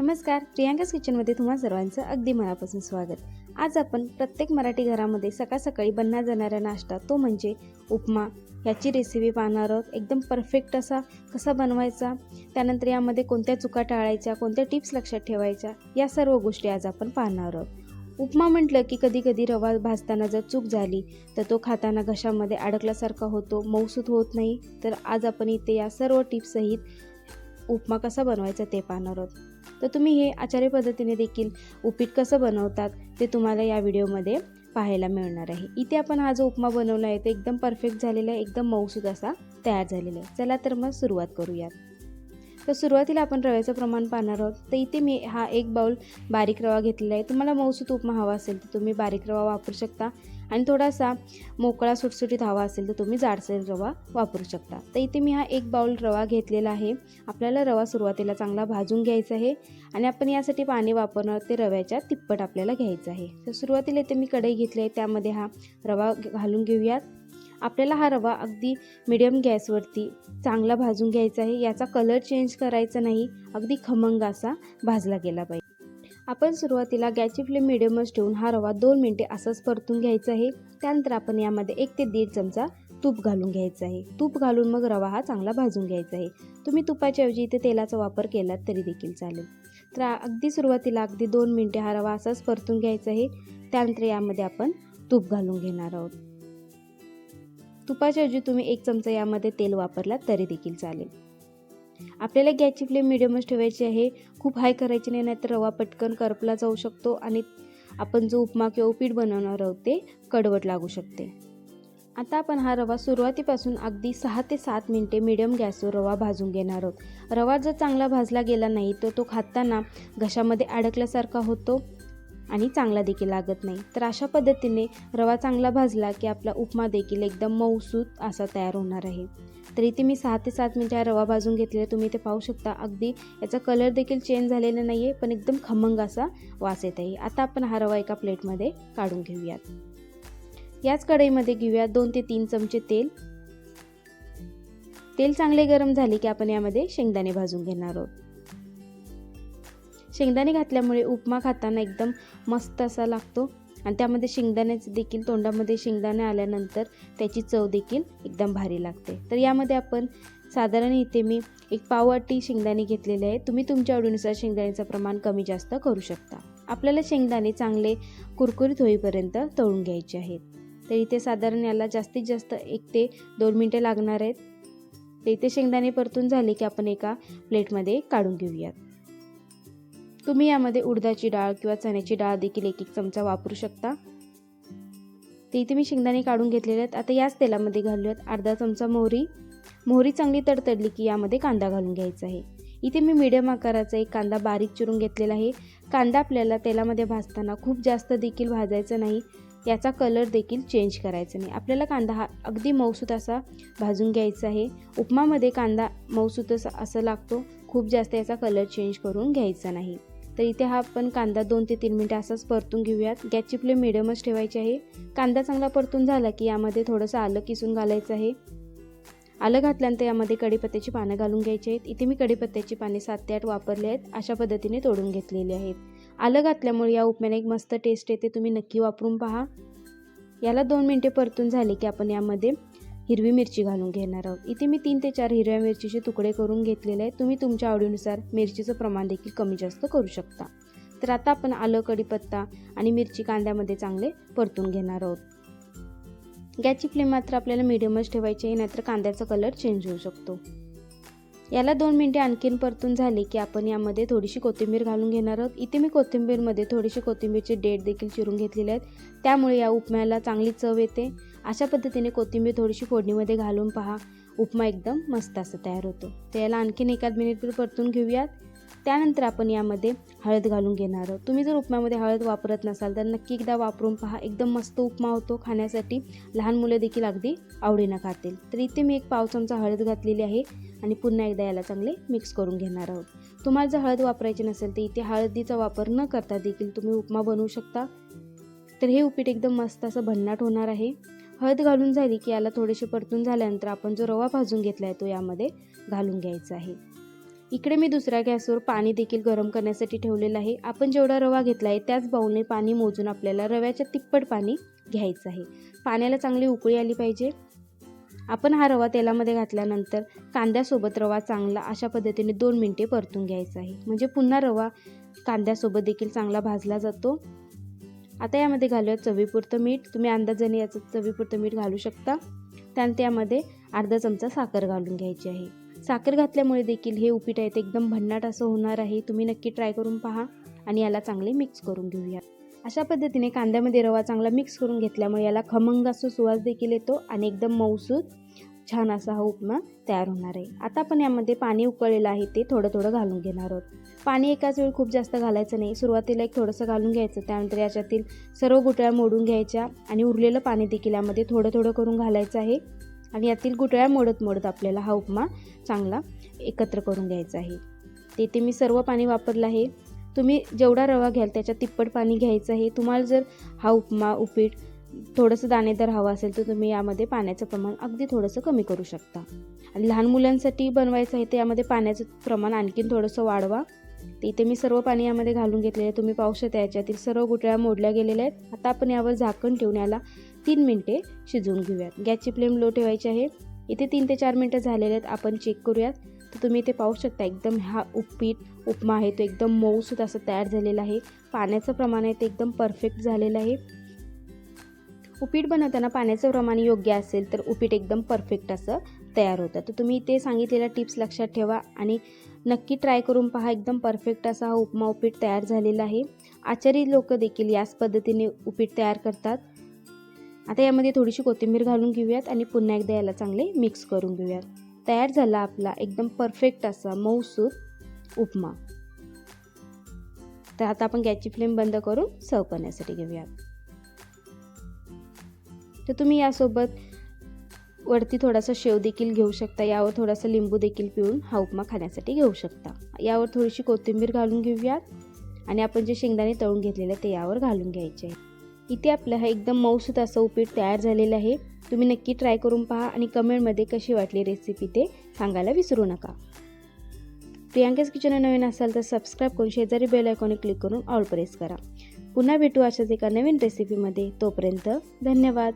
नमस्कार प्रियांकाच किचनमध्ये तुम्हा सर्वांचं अगदी मनापासून स्वागत. आज आपण प्रत्येक मराठी घरामध्ये सकाळ सकाळी बनला जाणारा नाश्ता तो म्हणजे उपमा. याची रेसिपी पाहणार आहोत. एकदम परफेक्ट असा कसा बनवायचा त्यानंतर यामध्ये कोणत्या चुका टाळायच्या कोणत्या टिप्स लक्षात ठेवायच्या या सर्व गोष्टी आज आपण पाहणार आहोत. उपमा म्हटलं की कधी कधी रवा भाजताना जर चूक झाली तर तो खाताना घशामध्ये अडकल्यासारखा होतो मऊसूत होत नाही. तर आज आपण इथे या सर्व टिप्ससहित उपमा कसा बनवायचा ते पाहणार आहोत. तर तुम्ही हे आचार्य पद्धतीने देखील उपीट कसं बनवतात ते तुम्हाला या व्हिडिओमध्ये पाहायला मिळणार आहे. इथे आपण हा जो उपमा बनवला आहे तो एकदम परफेक्ट झालेला आहे एकदम मऊसूद असा तयार झालेला आहे. चला तर मग सुरुवात करूयात. तर सुरुवातीला आपण रव्याचं प्रमाण पाहणार आहोत. तर इथे मी हा एक बाउल बारीक रवा घेतलेला आहे. तुम्हाला मऊसूत उपमा हवा असेल तर तुम्ही बारीक रवा वापरू शकता. आणि थोडासा मोकळा सुटसुटीत हवा असेल तर तुम्ही जाडसर रवा वापरू शकता. तर इथे मी हा एक बाउल रवा घेतलेला आहे. आपल्याला रवा सुरुवातीला चांगला भाजून घ्यायचा आहे आणि आपण यासाठी पाणी वापरणार ते रव्याच्या तिप्पट आपल्याला घ्यायचं आहे. तर सुरुवातीला इथे मी कढई घेतली आहे. त्यामध्ये हा रवा घालून घेऊयात. आपल्याला हा रवा अगदी मिडियम गॅसवरती चांगला भाजून घ्यायचा आहे. याचा कलर चेंज करायचा नाही. अगदी खमंग असा भाजला गेला पाहिजे. आपण सुरुवातीला गॅसची फ्लेम मिडियमच ठेवून हा रवा दोन मिनटे असंच परतून घ्यायचा आहे. त्यानंतर आपण यामध्ये एक ते दीड चमचा तूप घालून घ्यायचं आहे. तूप घालून मग रवा हा चांगला भाजून घ्यायचा आहे. तुम्ही तुपाच्या ऐवजी इथे तेलाचा वापर केलात तरी देखील चालेल. तर अगदी सुरुवातीला अगदी दोन मिनटे हा रवा असाच परतून घ्यायचा आहे. त्यानंतर यामध्ये आपण तूप घालून घेणार आहोत. तुपाच्या ऐवजी तुम्ही एक चमचा यामध्ये तेल वापरलात तरी देखील चालेल. आपल्याला गॅसची फ्लेम मिडियमच ठेवायची आहे. खूप हाय करायची नाही नाहीतर रवा पटकन करपला जाऊ शकतो आणि आपण जो उपमा किंवा उपीट बनवणार आहोत ते कडवट लागू शकते. आता आपण हा रवा सुरुवातीपासून अगदी सहा ते सात मिनटे मिडियम गॅसवर रवा भाजून घेणार आहोत. रवा जर चांगला भाजला गेला नाही तर तो खाताना घशामध्ये अडकल्यासारखा होतो. आणि चांगला देखील लागत नाही. तर अशा पद्धतीने रवा चांगला भाजला की आपला उपमा देखील एकदम मऊसूत असा तयार होणार आहे. तर इथे मी सहा ते सात मिनटं हा रवा भाजून घेतलेला तुम्ही ते पाहू शकता अगदी याचा कलर देखील चेंज झालेला नाही आहे पण एकदम खमंग असा वास येत आहे. आता आपण हा रवा एका प्लेटमध्ये काढून घेऊयात. याच कढईमध्ये घेऊयात दोन ते तीन चमचे तेल. तेल चांगले गरम झाले की आपण यामध्ये शेंगदाणे भाजून घेणार आहोत. शेंगदाणे घातल्यामुळे उपमा खाताना एकदम मस्त असा लागतो. आणि त्यामध्ये शेंगदाण्याचं देखील तोंडामध्ये शेंगदाणे आल्यानंतर त्याची चव देखील एकदम भारी लागते. तर यामध्ये आपण साधारण इथे मी एक पाववाटी शेंगदाणे घेतलेले आहे तुम्ही तुमच्या आवडीनुसार शेंगदाण्याचं प्रमाण कमी जास्त करू शकता. आपल्याला शेंगदाणे चांगले कुरकुरीत होईपर्यंत तळून घ्यायचे आहेत. तर इथे साधारण याला जास्तीत जास्त एक ते दोन मिनटं लागणार आहेत. तर इथे शेंगदाणे परतून झाले की आपण एका प्लेटमध्ये काढून घेऊयात. तुम्ही यामध्ये उडदाची डाळ किंवा चण्याची डाळ देखील एक एक चमचा वापरू शकता. ते इथे मी शेंगदाणे काढून घेतलेले आहेत. आता याच तेलामध्ये घालूयात अर्धा चमचा मोहरी. मोहरी चांगली तडतडली की यामध्ये कांदा घालून घ्यायचा आहे. इथे मी मीडियम आकाराचा एक कांदा बारीक चिरून घेतलेला आहे. कांदा आपल्याला तेलामध्ये भाजताना खूप जास्त देखील भाजायचा नाही. याचा कलर देखील चेंज करायचा नाही. आपल्याला कांदा हा अगदी मऊसूत असा भाजून घ्यायचा आहे. उपमामध्ये कांदा मऊसूत असं लागतो. खूप जास्त याचा कलर चेंज करून घ्यायचा नाही. तर इथे हा आपण कांदा दोन ते तीन मिनटं असाच परतून घेऊयात. गॅसची फ्लेम मिडियमच ठेवायची आहे. कांदा चांगला परतून झाला की यामध्ये थोडंसं आलं किसून घालायचं आहे. आलं घातल्यानंतर यामध्ये कढीपत्त्याची पानं घालून घ्यायची आहेत. इथे मी कढीपत्त्याची पाने सात ते आठ वापरले आहेत. अशा पद्धतीने तोडून घेतलेली आहेत. आलं घातल्यामुळे या उपम्याने एक मस्त टेस्ट येते. तुम्ही नक्की वापरून पहा. याला दोन मिनटे परतून झाले की आपण यामध्ये हिरवी मिरची घालून घेणार आहोत. इथे मी तीन ते चार हिरव्या मिरचीचे तुकडे करून घेतलेले आहेत. तुम्ही तुमच्या आवडीनुसार मिरचीचं प्रमाण देखील कमी जास्त करू शकता. तर आता आपण आलं कढीपत्ता आणि मिरची कांद्यामध्ये चांगले परतून घेणार आहोत. गॅसची फ्लेम मात्र आपल्याला मिडियमच ठेवायची आहे नाहीतर कांद्याचा कलर चेंज होऊ शकतो. याला दोन मिनटे आणखीन परतून झाले की आपण यामध्ये थोडीशी कोथिंबीर घालून घेणार आहोत. इथे मी कोथिंबीरमध्ये थोडीशी कोथिंबीरचे डेट देखील चिरून घेतलेले आहेत. त्यामुळे या उपम्याला चांगली चव येते. अशा पद्धतीने कोथिंबीर थोडीशी फोडणीमध्ये घालून पहा. उपमा एकदम मस्त असं तयार होतो. तर याला आणखीन एकाच मिनिटभर परतून घेऊयात. त्यानंतर आपण यामध्ये हळद घालून घेणार आहोत. तुम्ही जर उपम्यामध्ये हळद वापरत नसाल तर नक्की एकदा वापरून पहा. एकदम मस्त उपमा होतो. खाण्यासाठी लहान मुलं देखील अगदी आवडीनं खातील. तर इथे मी एक पाव चमचा हळद घातलेली आहे आणि पुन्हा एकदा याला चांगले मिक्स करून घेणार आहोत. तुम्हाला जर हळद वापरायची नसेल तर इथे हळदीचा वापर न करता देखील तुम्ही उपमा बनवू शकता. तर हे उपीट एकदम मस्त असं भन्नाट होणार आहे. हळद घालून झाली की याला थोडेसे परतून झाल्यानंतर आपण जो रवा भाजून घेतला आहे तो यामध्ये घालून घ्यायचा आहे. इकडे मी दुसऱ्या गॅसवर पाणी देखील गरम करण्यासाठी ठेवलेलं आहे. आपण जेवढा रवा घेतला आहे त्याच बाऊलने पाणी मोजून आपल्याला रव्याच्या तिप्पट पाणी घ्यायचं आहे. पाण्याला चांगली उकळी आली पाहिजे. आपण हा रवा तेलामध्ये घातल्यानंतर कांद्यासोबत रवा चांगला अशा पद्धतीने दोन मिनटे परतून घ्यायचा आहे. म्हणजे पुन्हा रवा कांद्यासोबत देखील चांगला भाजला जातो. आता यामध्ये घालूया चवीपुरतं मीठ. तुम्ही अंदाजाने याचं चवीपुरतं मीठ घालू शकता. त्यानंतर त्यामध्ये अर्धा चमचा साखर घालून घ्यायची आहे. साखर घातल्यामुळे देखील हे उपीट आहे ते एकदम भन्नाट असं होणार आहे. तुम्ही नक्की ट्राय करून पहा आणि याला चांगले मिक्स करून घेऊया. अशा पद्धतीने कांद्यामध्ये रवा चांगला मिक्स करून घेतल्यामुळे याला खमंग असं सुवास देखील येतो आणि एकदम मऊसूद छान असा हा उपमा तयार होणार आहे. आता आपण यामध्ये पाणी उकळलेलं आहे ते थोडं थोडं घालून घेणार आहोत. पाणी एकाच वेळी खूप जास्त घालायचं नाही. सुरुवातीला एक थोडंसं घालून घ्यायचं त्यानंतर याच्यातील सर्व गुटळ्या मोडून घ्यायच्या आणि उरलेलं पाणी देखील यामध्ये थोडं थोडं करून घालायचं आहे. आणि यातील गुटळ्या मोडत मोडत आपल्याला हा उपमा चांगला एकत्र करून घ्यायचा आहे. तेथे मी सर्व पाणी वापरलं आहे. तुम्ही जेवढा रवा घ्याल त्याच्या तिप्पट पाणी घ्यायचं आहे. तुम्हाला जर हा उपमा उपीट थोडंसं दाणेदार हवं असेल तर तुम्ही यामध्ये पाण्याचं प्रमाण अगदी थोडंसं कमी करू शकता. आणि लहान मुलांसाठी बनवायचं आहे तर यामध्ये पाण्याचं प्रमाण आणखीन थोडंसं वाढवा. तर इथे मी सर्व पाणी यामध्ये घालून घेतलेलं आहे. तुम्ही पाहू शकता याच्यातील सर्व गुटळ्या मोडल्या गेलेल्या आहेत. आता आपण यावर झाकण ठेवून याला तीन मिनटे शिजवून घेऊयात. गॅसची फ्लेम लो ठेवायची आहे. इथे तीन ते चार मिनटं झालेले आहेत. आपण चेक करूयात. तर तुम्ही इथे पाहू शकता एकदम हा उपीट उपमा आहे. तो एकदम मऊसूत असं तयार झालेला आहे. पाण्याचं प्रमाण आहे ते एकदम परफेक्ट झालेलं आहे. उपीट बनवताना पाण्याचं प्रमाण योग्य असेल तर उपीट एकदम परफेक्ट असं तयार होतं. तर तुम्ही ते सांगितलेल्या टिप्स लक्षात ठेवा आणि नक्की ट्राय करून पहा एकदम परफेक्ट असा हा उपमा उपीट तयार झालेला आहे. आचारी लोक देखील याच पद्धतीने उपीट तयार करतात. आता यामध्ये थोडीशी कोथिंबीर घालून घेऊयात आणि पुन्हा एकदा याला चांगले मिक्स करून घेऊयात. तयार झाला आपला एकदम परफेक्ट असा मऊसूत उपमा. तर आता आपण गॅसची फ्लेम बंद करून सर्व करण्यासाठी घेऊयात. तर तुम्ही यासोबत वरती थोडासा शेव देखील घेऊ शकता. यावर थोडासा लिंबू देखील पिळून हा उपमा खाण्यासाठी घेऊ शकता. यावर थोडीशी कोथिंबीर घालून घेऊयात. आणि आपण जे शेंगदाणे तळून घेतलेले ते यावर घालून घ्यायचे. आहे इथे आपलं हा एकदम मऊसूत असं उपीट तयार झालेलं आहे. तुम्ही नक्की ट्राय करून पहा आणि कमेंटमध्ये कशी वाटली रेसिपी ते सांगायला विसरू नका. प्रियांकाच किचन नवीन असाल तर सबस्क्राईब करून शेजारी बेल आयकॉने क्लिक करून ऑल प्रेस करा. पुन्हा भेटू अशाच एका नवीन रेसिपीमध्ये तोपर्यंत धन्यवाद.